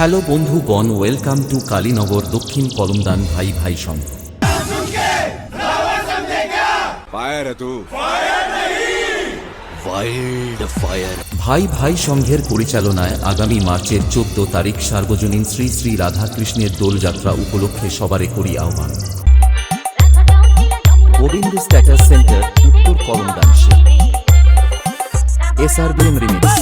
Hello বন্ধু বন welcome to Kalinagar দক্ষিণ কলমদান ভাই ভাই সঙ্গ। ভাই ভাই সংঘের পরিচালনায় আগামী মার্চের চোদ্দ তারিখ সার্বজনীন শ্রী শ্রী রাধাকৃষ্ণের দোলযাত্রা উপলক্ষে সবারে করি আহ্বান। গোবিন্দ স্ট্যাটাস সেন্টার উত্তর কলমদান এসআরবিএম রিমিক্স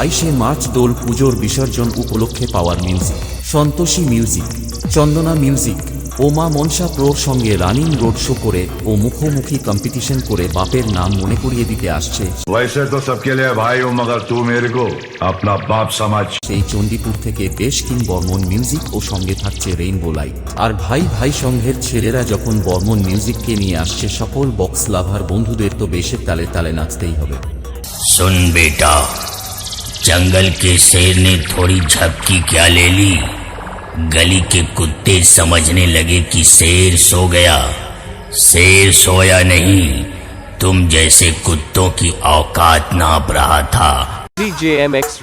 বাইশে মার্চ দোল পুজোর বিসর্জন উপলক্ষে power music Santoshi music Chandana music ওমা মনসা প্রোর সঙ্গে রানিং রোড শো করে ও মুখোমুখি কম্পিটিশন করে বাপের নাম মনে করিয়ে দিতে আসছে वैसे तो सबके लिए भाई हूँ मगर तू मेरे को अपना बाप समझ সেই চণ্ডীপুর থেকে বেশ কিং বর্মন মিউজিক ও সঙ্গে থাকছে রেইনবো লাইট আর ভাই ভাই সংঘের ছেলেরা যখন বর্মন মিউজিককে নিয়ে আসছে সকল বক্স লাভার বন্ধুদের তো বেশের তালে তালে নাচতেই হবে सुन बेटा जंगल के शेर ने थोड़ी झपकी क्या ले ली? गली के कुत्ते समझने लगे कि शेर सो गया। शेर सोया नहीं तुम जैसे कुत्तों की औकात नाप रहा था। DJ M x